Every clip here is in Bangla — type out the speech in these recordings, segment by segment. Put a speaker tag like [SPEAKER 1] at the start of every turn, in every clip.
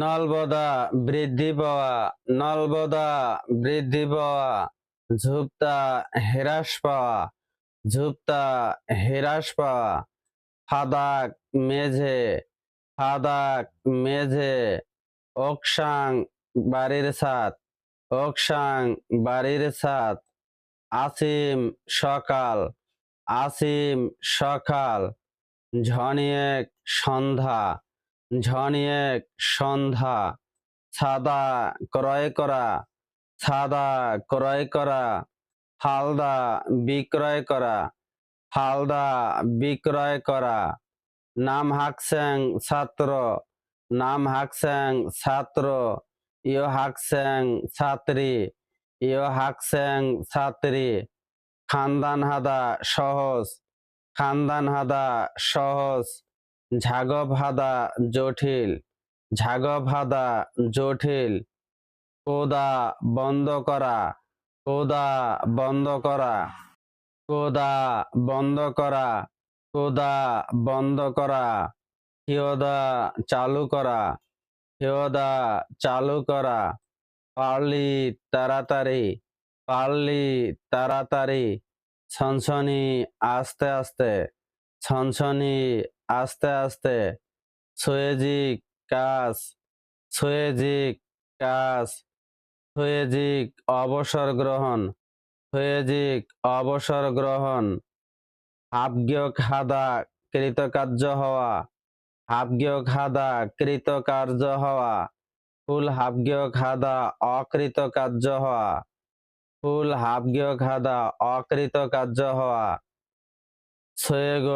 [SPEAKER 1] নলবদা বৃদ্ধি পাওয়া, নলবদা বৃদ্ধি পাওয়া ঝুপতা হ্রাস পাওয়া ঝুপতা হ্রাস পাওয়া। ফাদাক মেঝে ফাদাক মেঝে, অকসাং বাড়ির সাত অকসাং বাড়ির সাত আসিম সকাল আসিম সকাল, ঝনিয়েক সন্ধ্যা। ঝনিয়েক সন্ধ্যা সাদা ক্রয় করা সাদা ক্রয় করা, হালদা বিক্রয় করা, হালদা বিক্রয় করা। নাম হাকস্যাং ছাত্র, নাম হাকস্যাং ছাত্র, ইয় হাকস্যাং ছাত্রী, ইয় হাকস্যাং ছাত্রী। খানদান হাদা সহজ খানদান হাদা সহজ। ঝাগব হাদা জটিল ঝাগব হাদা জটিল। কোদা বন্ধ করা, কোদা বন্ধ করা। কোদা বন্ধ করা, কোদা বন্ধ করা। হিয়দা চালু করা, হিয়দা চালু করা। পারলি তাড়াতাড়ি পারলি তাড়াতাড়ি। ছনছনি আস্তে আস্তে, ছনছনি আস্তে আস্তে। সোয়েজিক কাজ সোয়েজিক কাজ সোয়েজিক অবসর গ্রহণ সোয়েজিক অবসর গ্রহণ। আবজ্ঞ খাদা কৃতকার্য হওয়া আবজ্ঞ খাদা কৃতকার্য হওয়া। ফুল হাবজ্ঞ খাদা অকৃতকার্য হওয়া। ফুল হাবজ্ঞ খাদা অকৃতকার্য হওয়া। সোয়েগ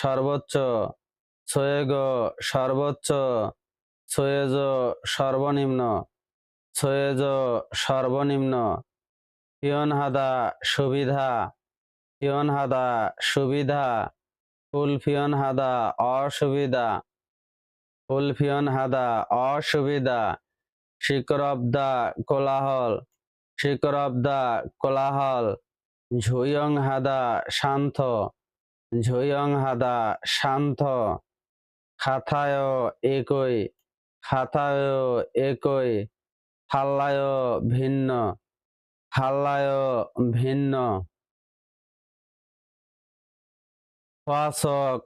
[SPEAKER 1] সর্বোচ্চ সোয়েগ সর্বোচ্চ সোয়েজ সর্বনিম্ন সোয়েজ সর্বনিম্ন। হাদা সুবিধা হাদা সুবিধা ফুল ফিয়ন হাদা অসুবিধা ফুল ফিয়ন হাদা অসুবিধা। শিকরবদা কোলাহল শিকরবদা কোলাহল, ঝুয়ং হাদা শান্ত। ঝুয়ং হাদা শান্ত, খাথায় একই খাথায় একই, হাল্লায় ভিন্ন হাল্লায় ভিন্ন। ফাসক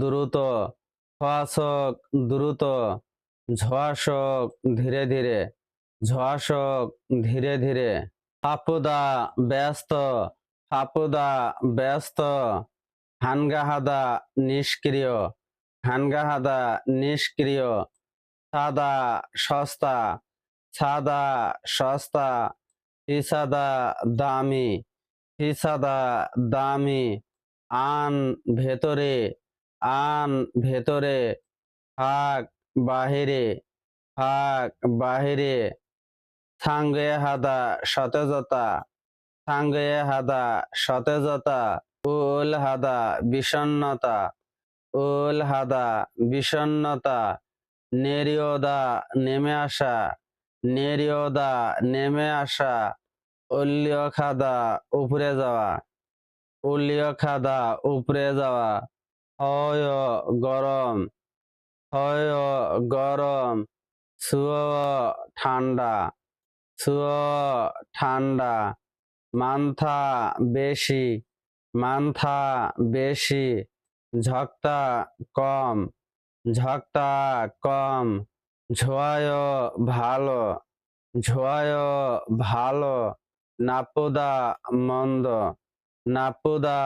[SPEAKER 1] দ্রুত ফাসক দ্রুত, ঝোয়াশক ধীরে ধীরে, ঝোয়াশক ধীরে ধীরে। হাপুদা ব্যস্ত হাপুদা ব্যস্ত। হানগাহাদা নিষ্ক্রিয় হানগাহাদা নিষ্ক্রিয়, সাদা সস্তা সাদা সস্তা ফিসাদা দামি ফিসাদা দামি, আন ভেতরে আন ভেতরে, ফাঁক বাহিরে ফাঁক বাহিরে সাঙ্গে হাদা সতেজতা সাঙ্গে হাদা সতেজতা উল হাদা, বিষণ্ণতা। উল হাদা, বিষণ্ণতা। নেরিয়দা নেমে আসা। নেরিয়দা নেমে আসা। উল্লিয় খাদা উপরে যাওয়া। উল্লিয় খাদা উপরে যাওয়া। হয় গরম। হয় গরম। সুয় ঠান্ডা। সুয় ঠান্ডা। মান্থা বেশি। মান্থা বেশি, ঝক্তা কম ঝক্তা কম ঝোয়ায় ভালো ঝোয়ায় ভালো, নাপুদা মন্দ নাপুদা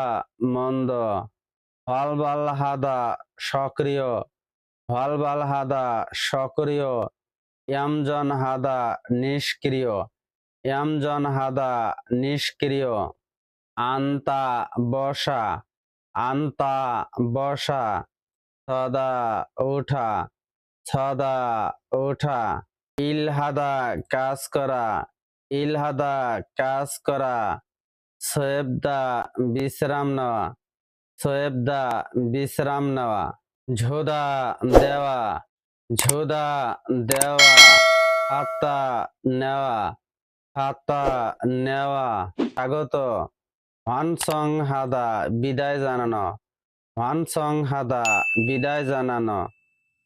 [SPEAKER 1] মন্দ হলবাল হাদা সক্রিয় হলবাল হাদা সক্রিয় এমজন হাদা নিষ্ক্রিয় এমজন হাদা নিষ্ক্রিয়। আন্তা বসা আন্তা বসা, সদা ওঠা সদা ওঠা। ইলহাদা কাজ করা, ইলহাদা কাজ করা। সোয়েবদা বিশ্রাম নেওয়া, সোয়েবদা বিশ্রাম নেওয়া। ঝোদা দেওয়া ঝোদা দেওয়া। হাত্তা নেওয়া হাত্তা নেওয়া। স্বাগত। ওয়ানসং হাদা, বিদায় জানানো। ওয়ানসং হাদা, বিদায় জানানো।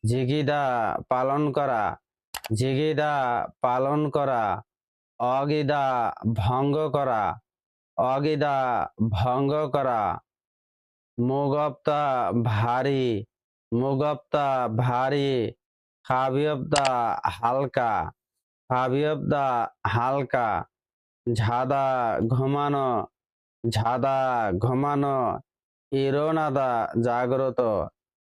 [SPEAKER 1] জিগিদা পালন করা, জিগিদা পালন করা। অগিদা ভঙ্গ করা, অগিদা ভঙ্গ করা। মুগপ্তা ভারী মুগপ্তা ভারী। খাবিয়প্তা হালকা খাবিয়প্তা হালকা। ঝাদা ঘুমানো ঝাদা ঘুমানো, ইরোনাদা জাগ্রত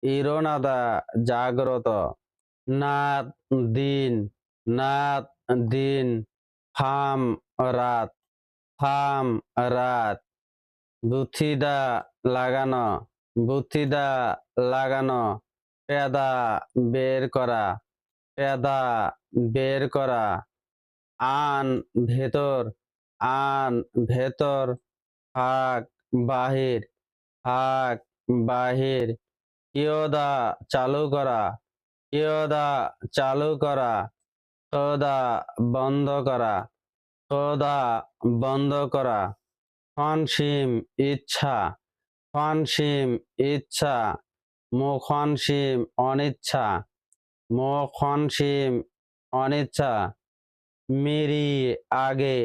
[SPEAKER 1] ইরোনাদা জাগ্রত। নাত দিন নাত দিন ফাম রাত ফাম রাত। বুথিদা লাগানো বুথিদা লাগানো, পেদা বের করা, পেদা বের করা। আন ভেতর আন ভেতর হাক বাহির হাক বাহির। ইয়দা চালু করা ইয়দা চালু করা, সদা বন্ধ করা, সদা বন্ধ করা। ফনসিম ইচ্ছা ফনসিম ইচ্ছা মুখনসিম অনিচ্ছা মুখনসিম অনিচ্ছা। মিরি আগে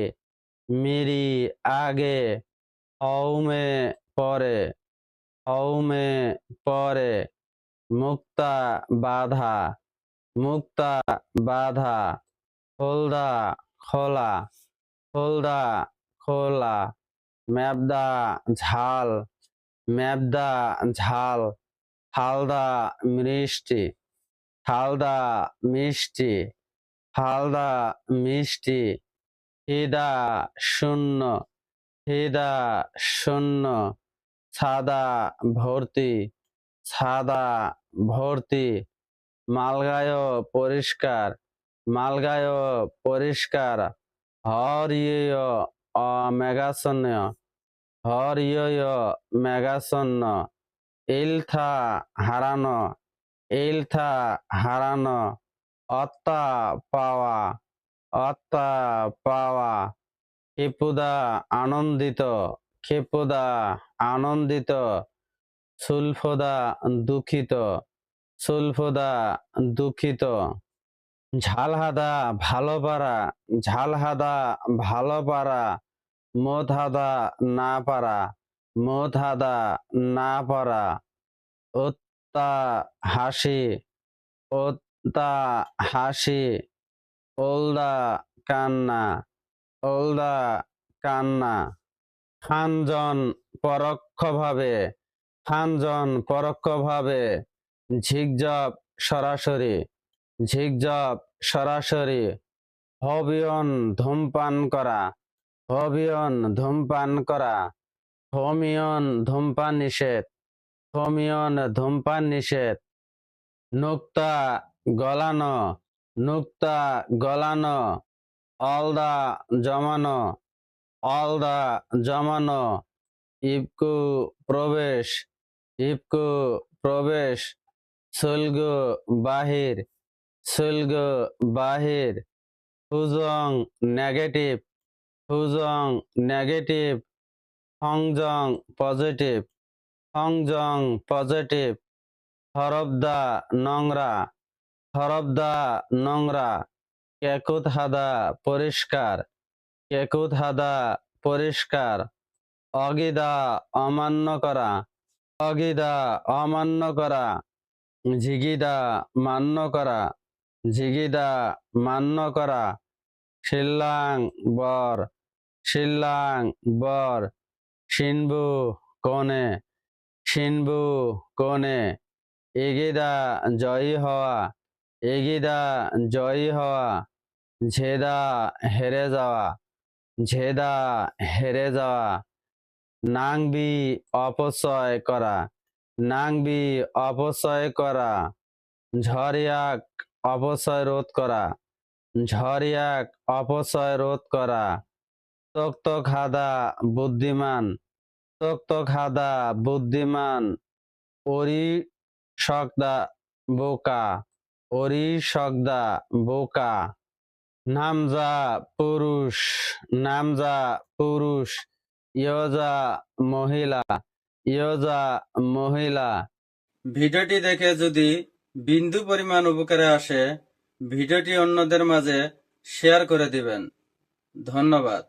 [SPEAKER 1] মিরি আগে। হৌমে পরে হৌমে পরে, মুক্তা বাধা মুক্তা বাধা, খোলদা খোলা খোলদা খোলা, ম্যাবদা ঝাল ম্যাবদা ঝাল, হালদা মিষ্টি হালদা মিষ্টি হালদা মিষ্টি, হিদা শূন্য হিদা শূন্য সাদা ভর্তি সাদা ভর্তি মালগায় পরিষ্কার মালগায় পরিষ্কার হরিয় অমেঘাশন্য হরিয় মেঘাশন্য ইলথা হারানো ইলথা হারানো, অত্তা পাওয়া অত্তা পাওয়া। ক্ষিপুদা আনন্দিত ক্ষিপুদা আনন্দিত, সুলফদা দুঃখিত সুলফদা দুঃখিত। ঝালহাদা ভালো পারা ঝালহাদা ভালো পারা মোধাদা না পারা মোধাদা না পারা ওত্তা হাসি ওত্তা হাসি, ওলদা কান্না। ওলদা কান্না। খানজন পরোক্ষভাবে খানজন পরোক্ষভাবে, ঝিকঝপ সরাসরি ঝিকঝপ সরাসরি। হবিয়ন ধূমপান করা, হবিয়ন ধূমপান করা। হোমিয়ন ধূমপান নিষেধ, হোমিয়ন ধূমপান নিষেধ। নুক্তা গলানো নুক্তা গলানো। অলদা জমানো অলদা জমানো, ইবকু প্রবেশ ইবকু প্রবেশ শুল্গ বাহির শুল্গ বাহির হুজং নেগেটিভ হুজং নেগেটিভ সংজং পজিটিভ সংজং পজিটিভ হরবদা নোংরা হরবদা নোংরা। কেকুত হাদা পরিষ্কার কেকুত হাদা পরিষ্কার, অগিদা অমান্য করা, অগিদা অমান্য করা ঝিগিদা মান্য করা ঝিগিদা মান্য করা, শিল্লাং বর শিল্লাং বর সিনবু কোণে সিনবু কোণে, এগিদা জয়ী হওয়া, এগিদা জয়ী হওয়া ঝেদা হেরে যাওয়া, ঝেদা হেরে যাওয়া নাংবি অপচয় করা নাংবি অপচয় করা ঝরিয়াক অপচয় রোধ করা ঝরিয়াক অপচয় রোধ করা তক্ত খাদা বুদ্ধিমান তক্ত খাদা বুদ্ধিমান অরি সকদা বোকা অরি সকদা বোকা। নামজা পুরুষ নামজা পুরুষ, ইয়জা মহিলা ইয়জা মহিলা।
[SPEAKER 2] ভিডিওটি দেখে যদি বিন্দু পরিমাণ উপকারে আসে,
[SPEAKER 1] ভিডিওটি অন্যদের মাঝে শেয়ার করে দিবেন। ধন্যবাদ।